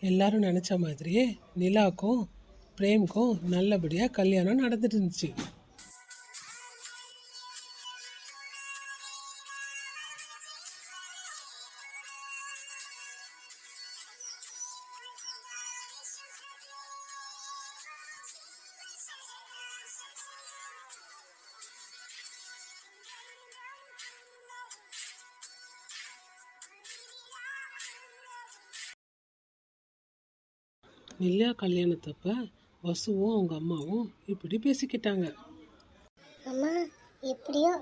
எல்லாரும் நினச்ச மாதிரியே நிலாக்கும் பிரேம்க்கும் நல்லபடியாக கல்யாணம் நடந்துட்டு இருந்துச்சு. நிலா கல்யாணத்தப்ப வசுவும் அவங்க அம்மாவும் இப்படி பேசிக்கிட்டாங்க. அம்மா எப்படியோ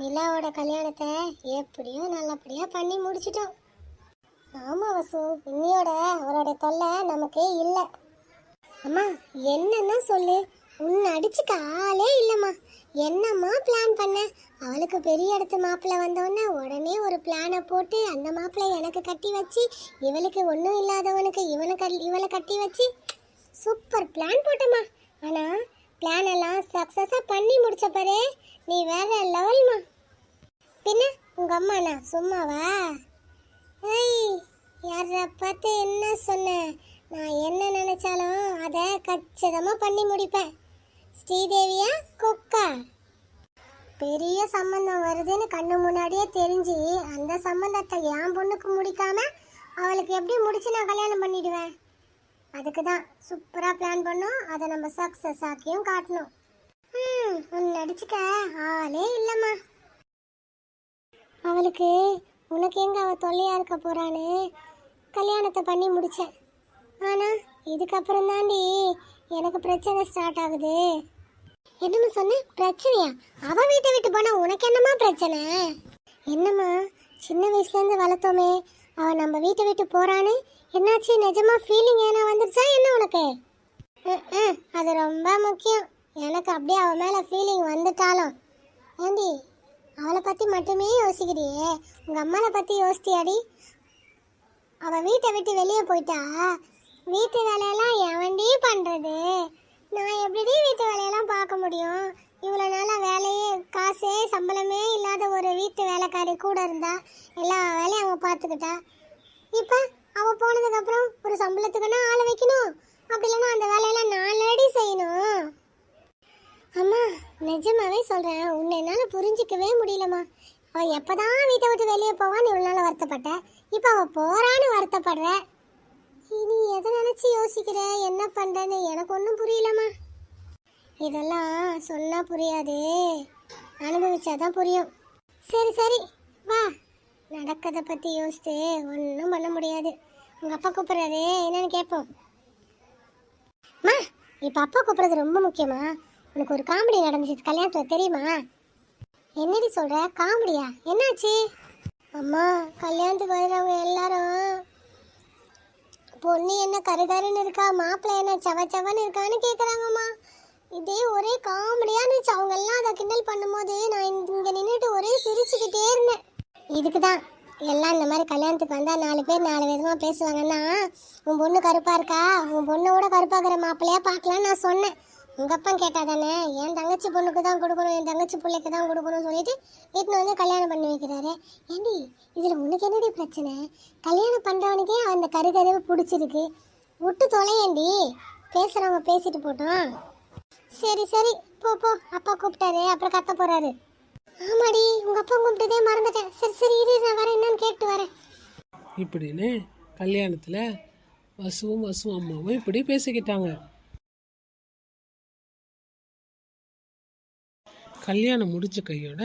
நிலாவோட கல்யாணத்தை எப்படியோ நல்லபடியாக பண்ணி முடிச்சிட்டோம். ஆமாம் வசு இன்னியோட அவரோட தொல்லை நமக்கு இல்லை. அம்மா என்னன்னா சொல்லு? உன்னை அடிச்சுக்க ஆளே இல்லைம்மா. என்னம்மா பிளான் பண்ண? அவளுக்கு பெரிய இடத்து மாப்பிள்ளை வந்தோடனே உடனே ஒரு பிளானை போட்டு அந்த மாப்பிள்ளை எனக்கு கட்டி வச்சு இவளுக்கு ஒன்றும் இல்லாதவனுக்கு இவனை கட் இவளை கட்டி வச்சு சூப்பர் பிளான் போட்டம்மா. ஆனால் பிளான் எல்லாம் சக்ஸஸாக பண்ணி முடிச்ச பாரு நீ வேற லெவல்மா பின்ன உங்கள் அம்மாண்ணா சும்மாவா? ஏய் யார பார்த்து என்ன சொன்ன? நான் என்ன நினச்சாலும் அதை கச்சிதமாக பண்ணி முடிப்பேன். ஸ்ரீதேவியா கொக்கா. பெரிய சம்பந்தம் வருதுன்னு கண்ணு முன்னாடியே தெரிஞ்சு அந்த சம்பந்தத்தை என் பொண்ணுக்கு முடிக்காம அவளுக்கு எப்படி முடிச்சு நான் கல்யாணம் பண்ணிடுவேன்? அதுக்கு தான் சூப்பராக பிளான் பண்ணோம். அதை நம்ம சக்ஸஸ் ஆக்கியும் காட்டணும். ம் உன்னை அடிச்சுக்க ஆளே இல்லைம்மா. அவளுக்கு உனக்கு எங்க அவள் தொல்லையா இருக்க போறான்னு கல்யாணத்தை பண்ணி முடிச்சேன். ஆனா இதுக்கப்புறம் தாண்டி எனக்கு பிரச்சனை ஸ்டார்ட் ஆகுது. என்னம்மா சொன்ன? பிரச்சனையா? அவ வீட்டை விட்டு போனா உனக்கு என்னம்மா பிரச்சனை? என்னம்மா? சின்ன வயசுல இருந்து வளர்த்தோமே அவ நம்ம வீட்டை விட்டு போறான்னு என்னாச்சு? நிஜமா ஃபீலிங் ஏன்னா வந்துருச்சா என்ன உனக்கு? ம், அது ரொம்ப முக்கியம். எனக்கு அப்படியே அவ மேல ஃபீலிங் வந்துட்டாலும். ஏண்டி அவளை பத்தி மட்டுமே யோசிக்கிறியே? உங்க அம்மாவை பத்தி யோசித்தியாடி அவ வீட்டை விட்டு வெளியே போயிட்டா? வீட்டு வேலையெல்லாம் எவன்டி பண்ணுறது நான் எப்படி வீட்டு வேலையெல்லாம் பார்க்க முடியும்? இவ்வளோ நாளாக வேலையே காசே சம்பளமே இல்லாத ஒரு வீட்டு வேலைக்காரி கூட இருந்தா எல்லா வேலையும் அவன் பார்த்துக்கிட்டா. இப்போ அவள் போனதுக்கப்புறம் ஒரு சம்பளத்துக்குன்னா ஆளை வைக்கணும். அப்படி இல்லைன்னா அந்த வேலையெல்லாம் நாலடி செய்யணும். அம்மா நிஜமாவே சொல்கிறேன் உன்னை என்னால் புரிஞ்சிக்கவே முடியலம்மா. அவள் எப்போ தான் வீட்டை விட்டு வெளியே போவான்னு இவ்வளோ நாள் வருத்தப்பட்ட. இப்போ அவள் போகிறான்னு வருத்தப்படுற. இனி எதை நினச்சி யோசிக்கிற? என்ன பண்ணுறேன்னு எனக்கு ஒன்றும் புரியலம்மா. இதெல்லாம் சொன்னால் புரியாது. அனுபவிச்சாதான் புரியும். சரி சரி. வா. நடக்கதை பற்றி யோசித்து ஒன்றும் பண்ண முடியாது. உங்கள் அப்பா கூப்பிட்றாரு. என்னன்னு கேட்போம். அம்மா இப்போ அப்பா கூப்பிட்றது ரொம்ப முக்கியமா? உனக்கு ஒரு காமெடி நடந்துச்சு. கல்யாணத்தில் தெரியுமா? என்னடி சொல்ற? காமெடியா? என்னாச்சு? அம்மா கல்யாணத்துக்கு வரவங்க எல்லாரும் பொண்ணு என்ன கருகருன்னு இருக்கா? மாப்பிள்ளை என்ன செவ சவன்னு இருக்கான்னு கேட்குறாங்கம்மா இதே ஒரே காமெடியாக இருந்துச்சு. அவங்கெல்லாம் அதை கிண்டல் பண்ணும்போது நான் இங்கே நின்றுட்டு ஒரே சிரிச்சுக்கிட்டே இருந்தேன். இதுக்கு தான் எல்லாம் இந்த மாதிரி கல்யாணத்துக்கு வந்தால் நாலு பேர் நாலு விதமாக பேசுவாங்கன்னா உன் பொண்ணு கருப்பாக இருக்கா? உன் பொண்ணை பொண்ணோட கருப்பாகிற மாப்பிள்ளையா பார்க்கலான்னு நான் சொன்னேன். உங்கள் அப்பா கேட்டால் தானே என் தங்கச்சி பொண்ணுக்கு தான் கொடுக்கணும் என் தங்கச்சி பிள்ளைக்கு தான் கொடுக்கணும்னு சொல்லிட்டு வீட்டில் வந்து கல்யாணம் பண்ணி வைக்கிறாரு. ஏண்டி இதில் உனக்கு என்னடி பிரச்சனை? கல்யாணம் பண்ணுறவனுக்கே அந்த கருகருவு பிடிச்சிருக்கு. விட்டு தொலையேண்டி. பேசுகிறவங்க பேசிட்டு போட்டோம். சரி சரி. போ போ. அப்பா கூப்பிட்டாரு. அப்புறம் கத்த போகிறாரு ஆமாடி உங்கள் அப்பா கூப்பிட்டதே மறந்துட்டேன். சரி சரி இரு நான் வரேன். என்னன்னு கேட்டு வரேன். இப்படின்னு கல்யாணத்தில் வசுவும் வசுவும் அம்மாவும் இப்படி பேசிக்கிட்டாங்க. கல்யாணம் முடிஞ்ச கையோட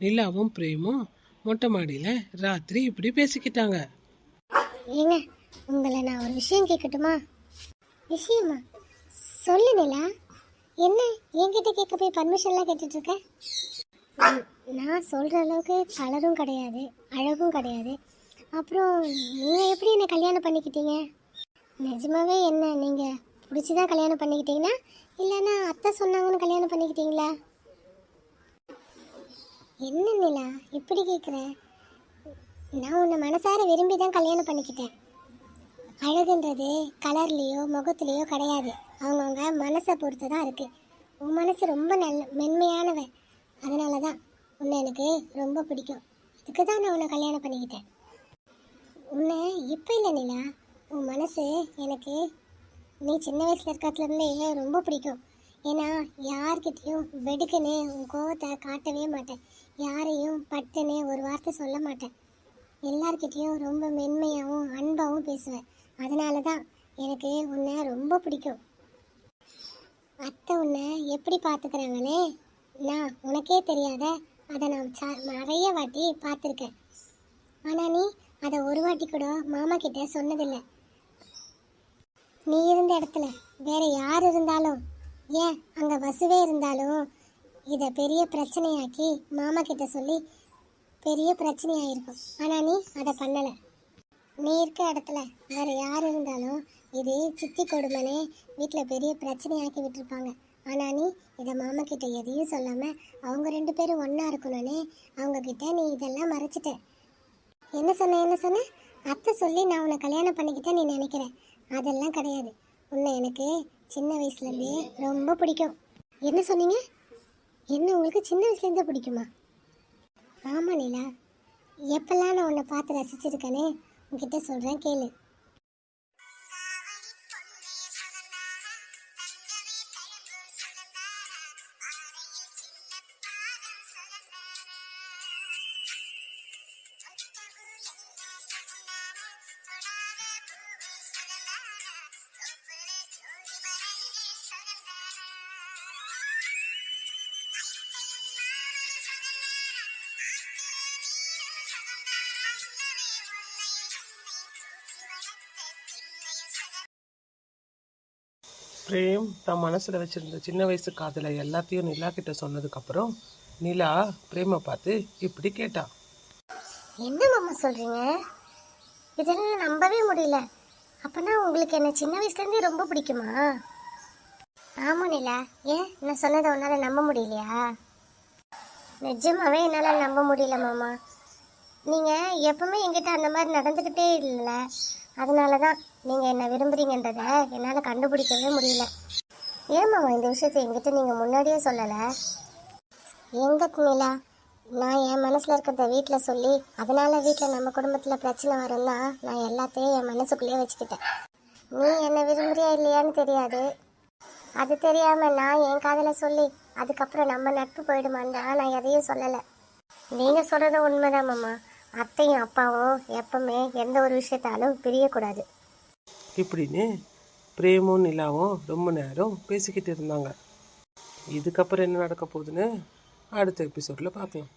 நிலாவும் பிரேமும் மொட்டை மாடியில் ராத்திரி இப்படி பேசிக்கிட்டாங்க. ஏங்க உங்களை நான் ஒரு விஷயம் கேட்கட்டுமா விஷயமா? சொல்லு நிலா. என்ன என்கிட்ட கேட்க போய் பர்மிஷன்லாம் கேட்டுட்டு இருக்க நான் சொல்கிற அளவுக்கு கலரும் கிடையாது அழகும் கிடையாது. அப்புறம் நீங்கள் எப்படி என்னை கல்யாணம் பண்ணிக்கிட்டீங்க? நிஜமாவே என்ன நீங்கள் பிடிச்சி தான் கல்யாணம் பண்ணிக்கிட்டீங்கன்னா இல்லைன்னா அத்தை சொன்னாங்கன்னு கல்யாணம் பண்ணிக்கிட்டீங்களா? என்ன நிலா? இப்படி கேட்குற நான் உன்னை மனசார விரும்பி தான் கல்யாணம் பண்ணிக்கிட்டேன். அழகுன்றது கலர்லேயோ முகத்துலேயோ கிடையாது. அவங்கவுங்க மனசை பொறுத்து தான் இருக்குது உன் மனசு ரொம்ப நல்ல மென்மையானவன். அதனால தான் உன்னை எனக்கு ரொம்ப பிடிக்கும். இதுக்கு தான் நான் உன்னை கல்யாணம் பண்ணிக்கிட்டேன். உன்னை இப்போ இல்லை நிலா. உன் மனசு எனக்கு நீ சின்ன வயசில் இருக்கிறதுலேருந்தே ரொம்ப பிடிக்கும். ஏன்னா யார்கிட்டேயும் வெடுக்குன்னு உன் கோவத்தை காட்டவே மாட்டேன். யாரையும் பட்டுன்னு ஒரு வார்த்தை சொல்ல மாட்டேன். எல்லார்கிட்டேயும் ரொம்ப மென்மையாகவும் அன்பாகவும் பேசுவேன். அதனால தான் எனக்கு உன்னை ரொம்ப பிடிக்கும். அத்தை உன்னை எப்படி பார்த்துக்கிறாங்கன்னு நான் உனக்கே தெரியாத அதை நான் ச- நிறைய வாட்டி பார்த்துருக்கேன் ஆனால் நீ அதை ஒரு வாட்டி கூட மாமா கிட்ட சொன்னதில்லை. நீ இருந்த இடத்துல வேற யார் இருந்தாலும் ஏன் அங்கே பஸ்ஸுவே இருந்தாலும் இதை பெரிய பிரச்சனையாக்கி மாமா கிட்ட சொல்லி பெரிய பிரச்சனையாயிருக்கும். ஆனால் நீ அதை பண்ணலை. நீ இருக்க இடத்துல வேற யார் இருந்தாலும் இது சித்தி கொடுமனே வீட்டில் பெரிய பிரச்சனையாக்கி விட்டுருப்பாங்க. ஆனால் நீ இதை மாமா கிட்ட எதையும் சொல்லாமல் அவங்க ரெண்டு பேரும் ஒன்றா இருக்கணும்னே அவங்க கிட்ட நீ இதெல்லாம் மறைச்சிட்ட. என்ன சொன்ன என்ன சொன்ன? அத்தை சொல்லி நான் உன்னை கல்யாணம் பண்ணிக்கிட்டேன் நீ நினைக்கிற. அதெல்லாம் கிடையாது. உன்னை எனக்கு சின்ன வயசுலேருந்தே ரொம்ப பிடிக்கும். என்ன சொன்னீங்க? என்ன உங்களுக்கு சின்ன வயசுலேருந்தே பிடிக்குமா? ஆமாம் நிலா எப்பெல்லாம் நான் உன்னை பார்த்து ரசிச்சிருக்கேனே உங்ககிட்ட சொல்கிறேன் கேளு. பிரேம் தன் மனசில் வச்சுருந்த சின்ன வயசு காதலை எல்லாத்தையும் நிலா கிட்ட சொன்னதுக்கப்புறம் நிலா பிரேமை பார்த்து இப்படி கேட்டா? என்ன மாமா சொல்கிறீங்க இதெல்லாம் நம்பவே முடியல. அப்போனா உங்களுக்கு என்ன சின்ன வயசுலேருந்தே ரொம்ப பிடிக்குமா? ஆமாம் நிலா. ஏன்? நான் சொன்னதை உன்னால் நம்ப முடியலையா? நிஜமாவே என்னால் நம்ப முடியல மாமா. நீங்கள் எப்பவுமே என்கிட்ட அந்த மாதிரி நடந்துக்கிட்டே இல்லை. அதனால தான் நீங்கள் என்னை விரும்புறீங்கன்றதை என்னால் கண்டுபிடிக்கவே முடியல. ஏன் இந்த விஷயத்த என்கிட்ட நீங்கள் முன்னாடியே சொல்லலை? எங்க நிலா நான் என் மனசில் இருக்கிறத வீட்டில் சொல்லி அதனால் வீட்டில் நம்ம குடும்பத்தில் பிரச்சனை வரும்னா நான் எல்லாத்தையும் என் மனசுக்குள்ளேயே வச்சுக்கிட்டேன். நீ என்னை விரும்புறியா இல்லையான்னு தெரியாது. அது தெரியாமல் நான் என் காதில் சொல்லி அதுக்கப்புறம் நம்ம நட்பு போயிடுமான்னு தான் நான் எதையும் சொல்லலை. நீங்கள் சொல்கிறது உண்மைதான் மாமா அத்தையும் அப்பாவும் எப்பவுமே எந்த ஒரு விஷயத்தாலும் பிரியக்கூடாது. இப்படின்னு பிரேமும் நிலாவும் ரொம்ப நேரம் பேசிக்கிட்டு இருந்தாங்க. இதுக்கப்புறம் என்ன நடக்க போகுதுன்னு அடுத்த எபிசோடில் பார்க்கலாம்.